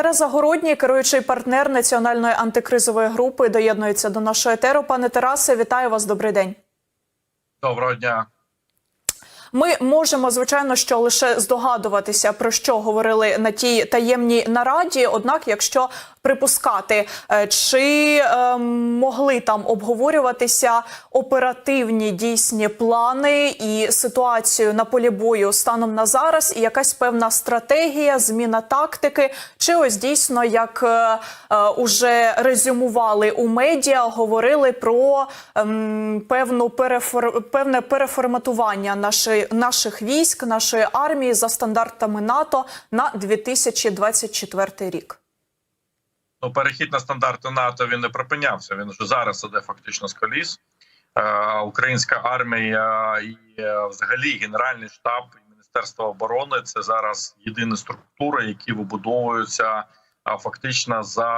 Тереза Городній, керуючий партнер національної антикризової групи, доєднується до нашого етеру. Пане Тарасе, вітаю вас. Добрий день. Доброго дня. Ми можемо звичайно що лише здогадуватися про що говорили на тій таємній нараді. Однак, якщо припускати, е, чи е, могли там обговорюватися оперативні дійсні плани і ситуацію на полі бою станом на зараз, і якась певна стратегія, зміна тактики, чи ось дійсно як е, е, уже резюмували у медіа, говорили про ем, певну перефор... певне переформатування нашої наших військ, нашої армії за стандартами НАТО на 2024 рік. Ну, перехід на стандарти НАТО він не припинявся. Він вже зараз іде фактично з коліс. Е, українська армія і е, взагалі Генеральний штаб і Міністерство оборони це зараз єдині структури, які вибудовуються фактично за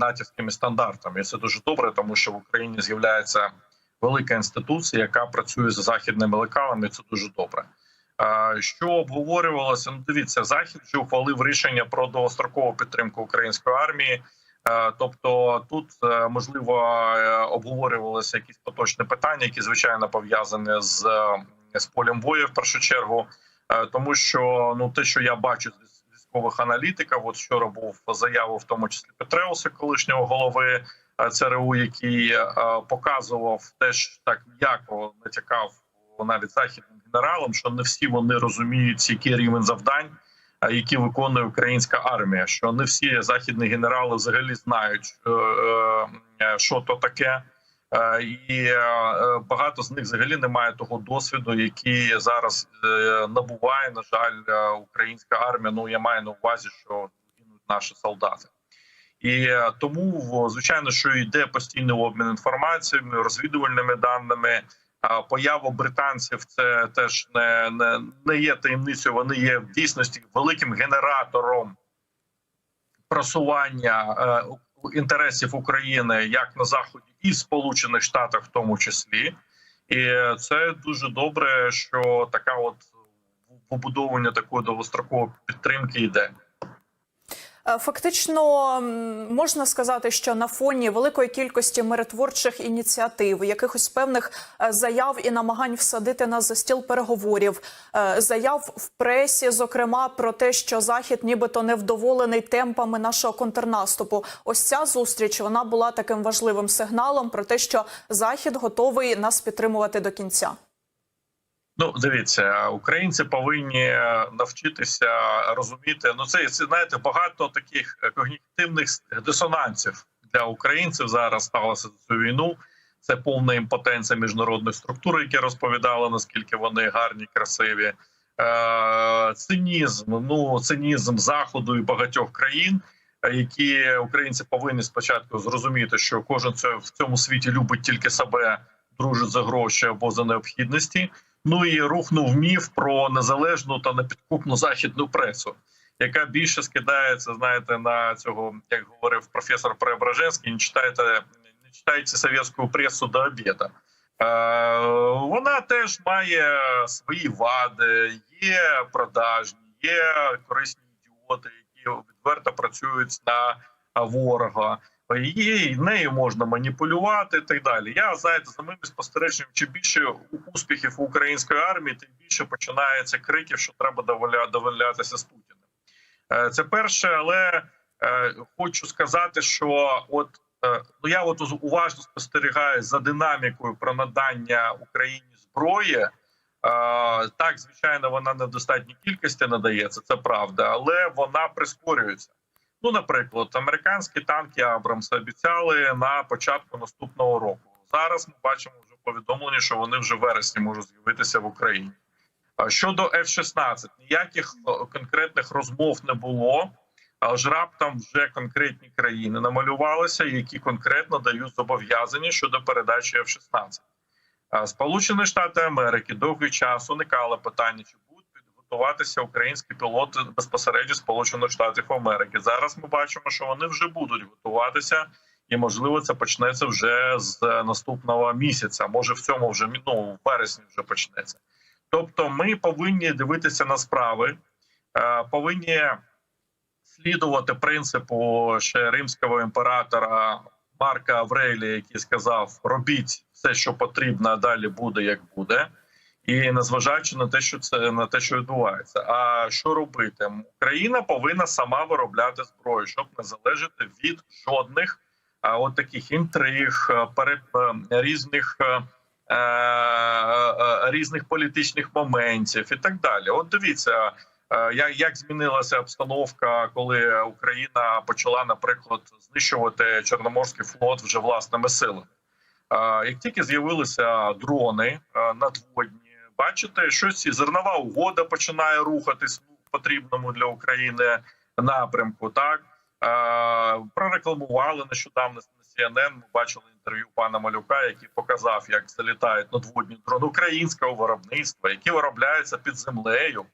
натівськими стандартами. І це дуже добре, тому що в Україні з'являється велика інституція, яка працює за західними лекалами. Це дуже добре. Е, Що обговорювалося? Ну, дивіться, захід вже ухвалив рішення про довгострокову підтримку української армії. Е, Тобто тут е, можливо е, обговорювалися якісь поточні питання, які звичайно пов'язані з, з полем бою в першу чергу, тому що ну те, що я бачу з військових аналітиків, от вчора був заяву, в тому числі Петреуса, колишнього голови ЦРУ, який показував теж так м'яко натякав навіть західним генералам, що не всі вони розуміють, який рівень завдань які виконує українська армія. Що не всі західні генерали взагалі знають, е, е, що то таке, Е, і багато з них взагалі не має того досвіду, який зараз набуває. На жаль, українська армія. Ну я маю на увазі, що наші солдати. І тому звичайно, що йде постійний обмін інформаціями, розвідувальними даними. Поява британців це теж не, не, не є таємницею. Вони є в дійсності великим генератором просування е, інтересів України як на заході і в Сполучених Штатах, в тому числі, і це дуже добре, що така от побудовування такої довгострокової підтримки йде. Е, Фактично можна сказати, що на фоні великої кількості миротворчих ініціатив, якихось певних е, заяв і намагань всадити нас за стіл переговорів, е, заяв в пресі, зокрема про те, що захід нібито невдоволений темпами нашого контрнаступу. Ось ця зустріч вона була таким важливим сигналом про те, що захід готовий нас підтримувати до кінця. Ну, дивіться, українці повинні е, навчитися розуміти. Ну, це, знаєте, багато таких е, когнітивних дисонансів для українців зараз сталося за цю війну. Це повна імпотенція міжнародних структур, які розповідали наскільки вони гарні, красиві. Е, цинізм, ну цинізм заходу і багатьох країн, які українці повинні спочатку зрозуміти, що кожен це в цьому світі любить тільки себе, дружить за гроші або за необхідності. Ну і рухнув міф про незалежну та непідкупну західну пресу, яка більше скидається, знаєте, на цього, як говорив професор Преображенський, не читайте, не читайте совєтську пресу до обіду. Е, вона теж має свої вади, є продажні, є корисні ідіоти, які відверто працюють на ворога. Її нею можна маніпулювати і так далі. Я знаєте, за моїм спостереженням, чим більше успіхів української армії, тим більше починається криків, що треба доволя- доволятися з Путіним. Е, Це перше, але е, хочу сказати, що от е, ну я от уважно спостерігаю за динамікою про надання Україні зброї. Так, звичайно, вона не в достатній кількості надається, це правда, але вона прискорюється. Ну, наприклад, американські танки Абрамс обіцяли на початку наступного року. Зараз ми бачимо вже повідомлення, що вони вже в вересні можуть з'явитися в Україні. Щодо F-16, ніяких конкретних розмов не було. Аж раптом вже конкретні країни намалювалися, які конкретно дають зобов'язання щодо передачі F-16. Сполучені Штати Америки довгий час уникали питання, чи будуть підготуватися українські пілоти безпосередньо Сполучених Штатів Америки. Зараз ми бачимо, що вони вже будуть готуватися, і можливо це почнеться вже з наступного місяця. Може в цьому вже ну, в вересні вже почнеться. Тобто, ми повинні дивитися на справи, е, повинні слідувати принципу ще римського імператора Марка Аврелія, який сказав: робіть все, що потрібно, а далі буде як буде. І незважаючи на те, що це на те, що відбувається. А що робити? Україна повинна сама виробляти зброю, щоб не залежати від жодних а, от таких інтриг, е, різних е, е, е, різних політичних моментів і так далі. От дивіться, як, змінилася обстановка, коли Україна почала, наприклад, знищувати Чорноморський флот вже власними силами. Як тільки з'явилися дрони надводні, бачите, щось і зернова угода починає рухатись в потрібному для України напрямку. Так Е, прорекламували нещодавно на CNN, Ми бачили інтерв'ю пана Малюка, який показав, як залітають надводні дрони українського виробництва, які виробляються під землею.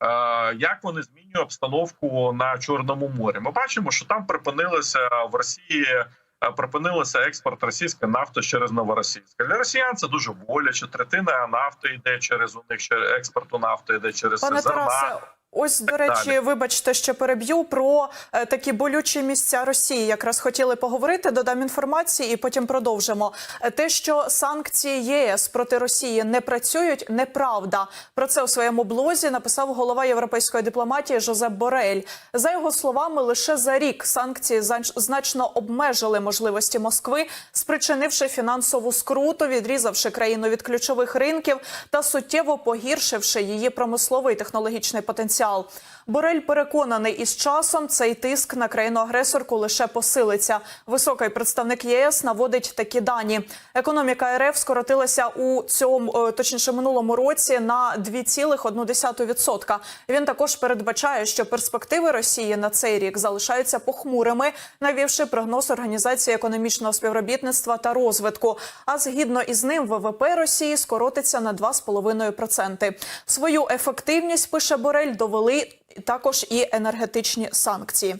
Е, Як вони змінюють обстановку на Чорному морі? Ми бачимо, що там припинилося в Росії. Е, Припинилося експорт російської нафти через новоросійська. Для росіян це дуже боляче. Третина нафти йде через у них експорту нафти йде через Пане зерна. Тарасе, ось до речі, вибачте, що переб'ю про е, такі болючі місця Росії. Якраз хотіли поговорити. Додам інформації і потім продовжимо. Е, Те, що санкції ЄС проти Росії не працюють, неправда. Про це у своєму блозі написав голова європейської дипломатії Жозеп Борель. За його словами, лише за рік санкції значно обмежили можливості Москви, спричинивши фінансову скруту, відрізавши країну від ключових ринків та суттєво погіршивши її промисловий і технологічний потенціал. all. Борель переконаний, із часом цей тиск на країну-агресорку лише посилиться. Високий представник ЄС наводить такі дані. Економіка РФ скоротилася у цьому, е, точніше, минулому році на 2,1%. Він також передбачає, що перспективи Росії на цей рік залишаються похмурими, навівши прогноз Організації економічного співробітництва та розвитку. А згідно із ним, ВВП Росії скоротиться на 2,5%. Свою ефективність пише Борель довели також і енергетичні санкції.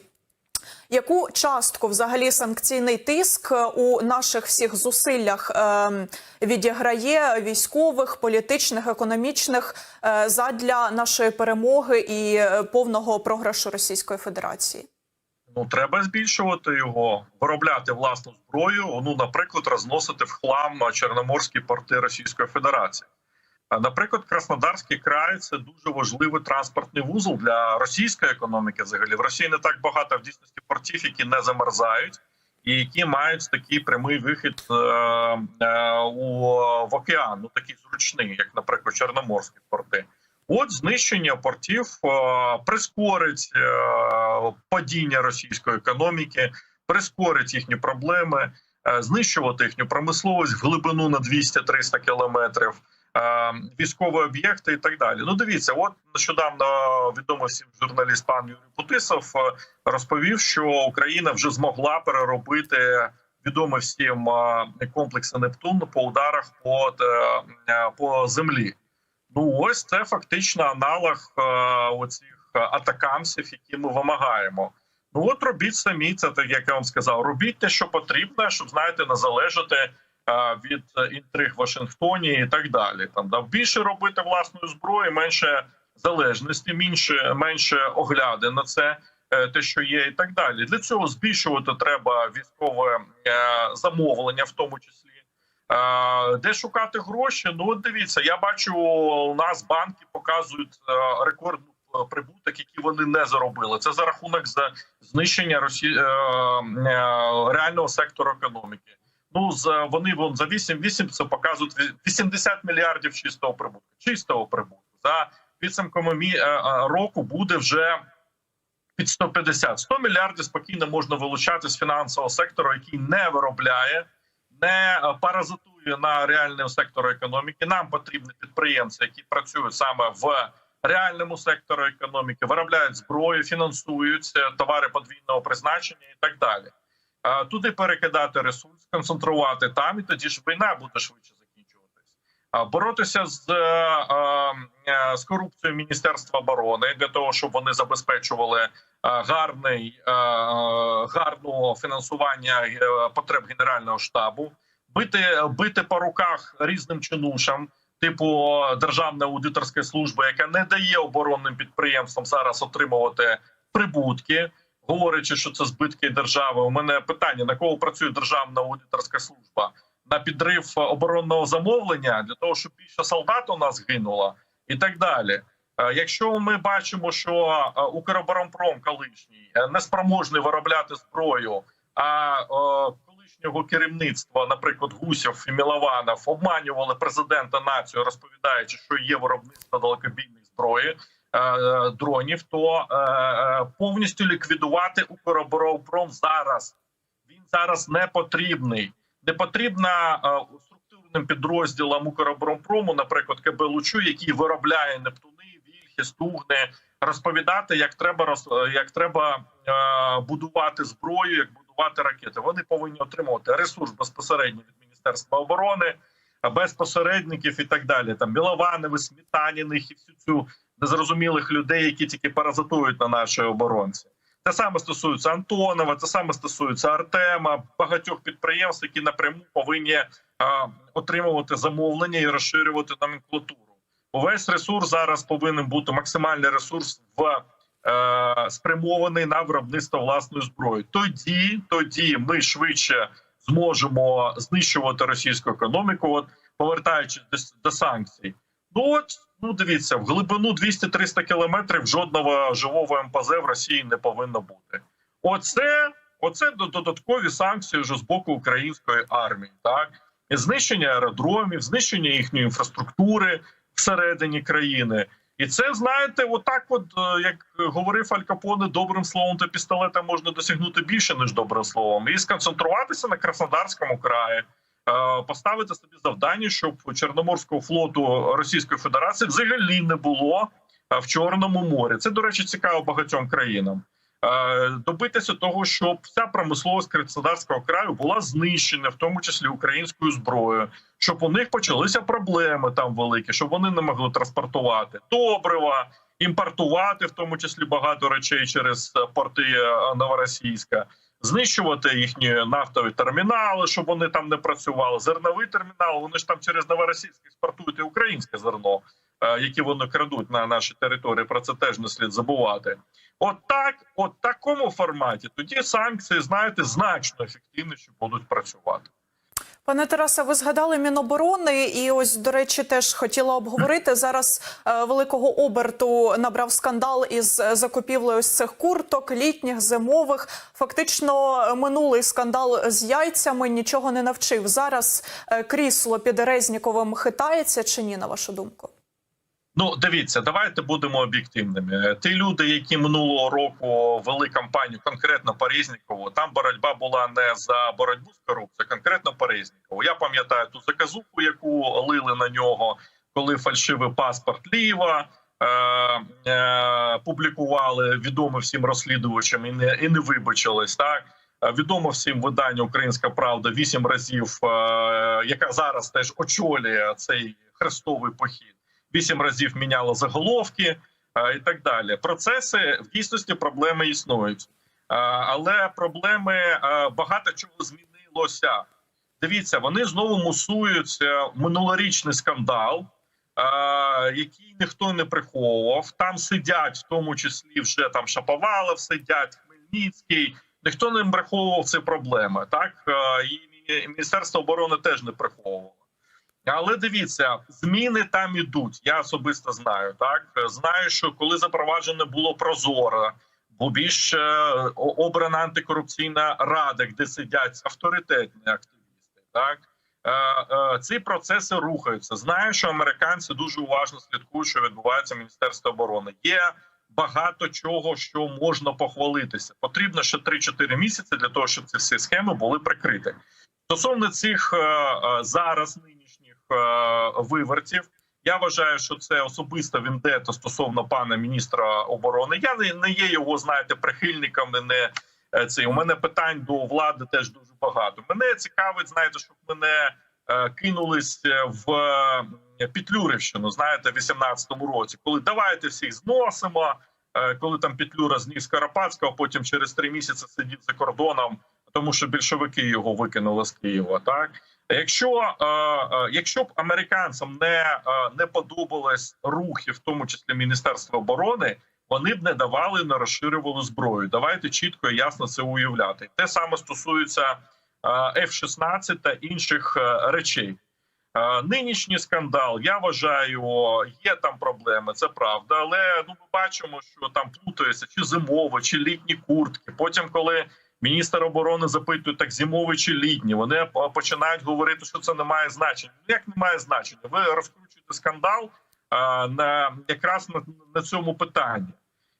Яку частку взагалі санкційний тиск е, у наших всіх зусиллях е, відіграє військових, політичних, економічних е, задля нашої перемоги і повного програшу Російської Федерації? Ну треба збільшувати його, виробляти власну зброю. Ну, наприклад, розносити в хлам чорноморські порти Російської Федерації. Наприклад, Краснодарський край це дуже важливий транспортний вузол для російської економіки. Взагалі в Росії не так багато в дійсності портів, які не замерзають, і які мають такий прямий вихід е, е, в океан, ну такий зручний, як, наприклад, Чорноморські порти. От знищення портів е, прискорить е, падіння російської економіки, прискорить їхні проблеми, е, знищувати їхню промисловість в глибину на 200-300 кілометрів, військові об'єкти і так далі. Ну, дивіться, от нещодавно відомий всім журналіст пан Юрій Путисов е, розповів, що Україна вже змогла переробити. Відомі всім е, комплекси Нептун по ударах по, е, по землі. Ну ось це фактично аналог е, оцих атакамсів, які ми вимагаємо. Ну от робіть самі це, так як я вам сказав. Робіть те, що потрібно, щоб знаєте, не залежати е, від інтриг в Вашингтоні і так далі. Там да більше робити власної зброї, менше залежності, менше менше огляди на це, е, те, що є, і так далі. Для цього збільшувати треба військове е, замовлення, в тому числі. Де шукати гроші? Ну от дивіться, я бачу, у нас банки показують е, рекордну е, прибуток, який вони не заробили. Це за рахунок знищення Росі... реального сектору економіки. Ну з вони вон за 8-8 це показують ві- 80 мільярдів чистого прибутку. Чистого прибутку за підсумками е, е, року буде вже під 150. 100 мільярдів спокійно можна вилучати з фінансового сектору, який не виробляє не е, паразитує на реальному сектору економіки. Нам потрібні підприємці, які працюють саме в реальному сектору економіки, виробляють зброю, фінансують товари подвійного призначення і так далі. Туди перекидати ресурс, концентрувати там, і тоді ж війна буде швидше закінчуватись. Боротися з, е, е, з корупцією Міністерства оборони для того, щоб вони забезпечували е, гарний гарного фінансування потреб генерального штабу, бити бити по руках різним чинушам, типу Державної аудиторської служби, яка не дає оборонним підприємствам зараз отримувати прибутки. Говорячи, що це збитки держави. У мене питання: на кого працює державна аудиторська служба? На підрив оборонного замовлення для того, щоб більше солдат у нас гинуло, і так далі. Е, Якщо ми бачимо, що е, Укроборонпром колишній е, неспроможний виробляти зброю, а колишнього керівництва, наприклад, Гусєв і Мілованов, обманювали президента націю, розповідаючи, що є виробництво далекобійної зброї дронів, то е, е, повністю ліквідувати Укроборонпром зараз. Він зараз не потрібний. Не потрібна е, структурним підрозділам Укроборонпрому, наприклад, КБ Лучу, який виробляє Нептуни, Вільхи, Стугни, розповідати, як треба е, як треба е, будувати зброю, як будувати ракети. Вони повинні отримувати ресурс безпосередньо від Міністерства оборони, без посередників і так далі. Там Білованови, Смітаніних і всю цю незрозумілих людей, які тільки паразитують на нашій оборонці. Те саме стосується Антонова, це саме стосується Артема, багатьох підприємств, які напряму повинні е, отримувати замовлення і розширювати номенклатуру. Увесь ресурс зараз повинен бути максимальний ресурс в е, спрямований на виробництво власної зброї. Тоді, тоді ми швидше зможемо знищувати російську економіку. От повертаючись до, до санкцій, ну от ну дивіться, в глибину 200-300 кілометрів жодного живого МПЗ в Росії не повинно бути. Оце, оце додаткові санкції вже з боку української армії. Так знищення аеродромів, знищення їхньої інфраструктури всередині країни. І це знаєте, отак, от е, як говорив Аль Капоне, добрим словом та пістолетом можна досягнути більше ніж добрим словом, і сконцентруватися на Краснодарському краї, поставити собі завдання, щоб Чорноморського флоту Російської Федерації взагалі не було е, в Чорному морі. Це до речі цікаво багатьом країнам. Е, Добитися того, щоб вся промисловість Краснодарського краю була знищена, в тому числі українською зброєю, щоб у них почалися проблеми там великі, щоб вони не могли транспортувати добрива, імпортувати, в тому числі багато речей через е, порти е, Новоросійська, знищувати їхні нафтові термінали, щоб вони там не працювали. Зерновий термінал, вони ж там через новоросійське експортують і українське зерно, е, яке вони крадуть на нашій території. Про це теж не слід забувати. От так, от такому форматі тоді санкції, знаєте, значно ефективніше будуть працювати. Пане Тарасе, ви згадали Міноборони, і ось до речі, теж хотіла обговорити зараз. е, великого оберту набрав скандал із е, закупівлею з цих курток, літніх, зимових. Фактично, е, минулий скандал з яйцями нічого не навчив. Зараз крісло під Резніковим хитається чи ні, на вашу думку? Ну, дивіться, давайте будемо об'єктивними. Ті люди, які минулого року вели кампанію конкретно по Резнікову, там боротьба була не за боротьбу з корупцією, конкретно по Резнікову. Я пам'ятаю ту заказуху, яку лили на нього, коли фальшивий паспорт Ліва е, е, публікували відомо всім розслідувачам і не і не вибачились. Так відомо всім видання Українська Правда вісім разів, е, яка зараз теж очолює цей хрестовий похід вісім разів міняло заголовки е, і так далі. Процеси в дійсності проблеми існують, Е, але проблеми е, багато чого змінилося. Дивіться, вони знову мусують е, минулорічний скандал, який ніхто не приховував. Там сидять, в тому числі вже там Шаповалов, сидять Хмельницький. Ніхто не приховував ці проблеми. Так і Міністерство оборони теж не приховувало. Але дивіться, зміни там ідуть. Я особисто знаю. Так знаю, що коли запроваджено було прозоро, бо більш е, обрана антикорупційна рада, де сидять авторитетні активісти. Так е, е, ці процеси рухаються. Знаю, що американці дуже уважно слідкують, що відбувається в міністерстві оборони. Є багато чого, що можна похвалитися. Потрібно ще 3-4 місяці для того, щоб ці всі схеми були прикриті. Стосовно цих зараз е, вивертів, я вважаю, що це особиста вендета стосовно пана міністра оборони. Я не, є його, знаєте, прихильником. Не е, цей у мене питань до влади теж дуже багато. Мене цікавить, знаєте, щоб мене е, кинулись в е, Петлюрівщину, знаєте, в 18-му році, коли давайте всіх зносимо. е, Коли там Петлюра зніс Карапацького, потім через три місяці сидів за кордоном тому що більшовики його викинули з Києва. Так якщо е, е, якщо б американцям не, е, не подобались рухи, в тому числі Міністерства оборони, вони б не давали, не розширювали зброю. Давайте чітко і ясно це уявляти. Те саме стосується е, F-16 та інших речей. Нинішній скандал, я вважаю, є там проблеми, це правда. Але ну ми бачимо, що там плутаються чи зимові, чи літні куртки. Потім, коли міністр оборони запитує, так зимові чи літні, вони починають говорити, що це не має значення. Ну як не має значення? Ви розкручуєте скандал е, на якраз на, на цьому питанні.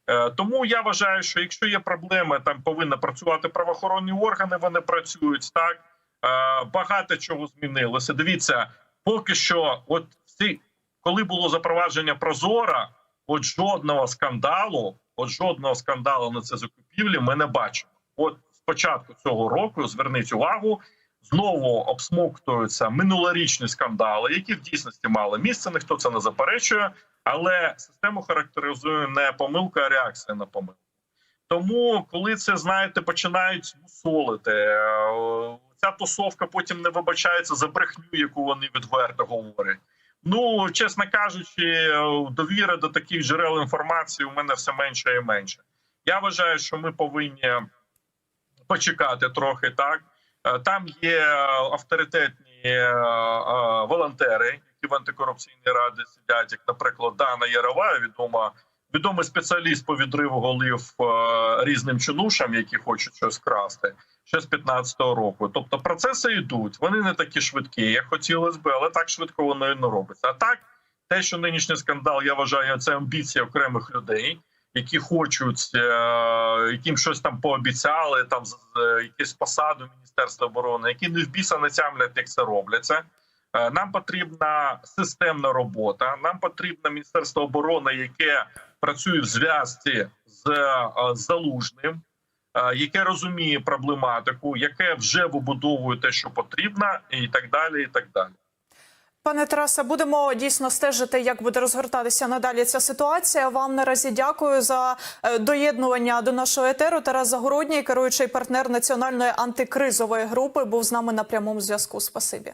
Е, Тому я вважаю, що якщо є проблеми, там повинні працювати правоохоронні органи. Вони працюють так. Е, Багато чого змінилося. Дивіться, поки що, от всі, коли було запровадження Прозора, от жодного скандалу, от жодного скандалу на це закупівлі ми не бачимо. От початку цього року зверніть увагу. Знову обсмоктуються минулорічні скандали, які в дійсності мали місце. Ніхто це не заперечує, але систему характеризує не помилка, а реакція на помилку. Тому, коли це знаєте, починають мусолити, е, ця тусовка потім не вибачається за брехню, яку вони відверто говорять. Ну, чесно кажучи, довіра до таких джерел інформації у мене все менше і менше. Я вважаю, що ми повинні почекати трохи так. Е, Там є авторитетні е, е, волонтери, які в антикорупційній раді сидять, як, наприклад, Дана Ярова, відома відомий спеціаліст по відриву голів різним чинушам, які хочуть щось красти, ще з 15-го року. Тобто процеси йдуть, вони не такі швидкі, як хотілося б, але так швидко воно і не робиться. А так, те, що нинішній скандал, я вважаю, це амбіція окремих людей. Які хочуть, е, яким щось там пообіцяли, там з- якісь посади Міністерства оборони, які не в біса не тямлять, як це робляться. Е, Нам потрібна системна робота. Нам потрібно Міністерство оборони, яке працює в зв'язці з е, залужним, е, яке розуміє проблематику, яке вже вибудовує те, що потрібно, і так далі. І так далі. Пане Тараса, будемо дійсно стежити, як буде розгортатися надалі ця ситуація. Вам наразі дякую за е, доєднування до нашого етеру. Тарас Загородній, керуючий партнер національної антикризової групи, був з нами на прямому зв'язку. Спасибі.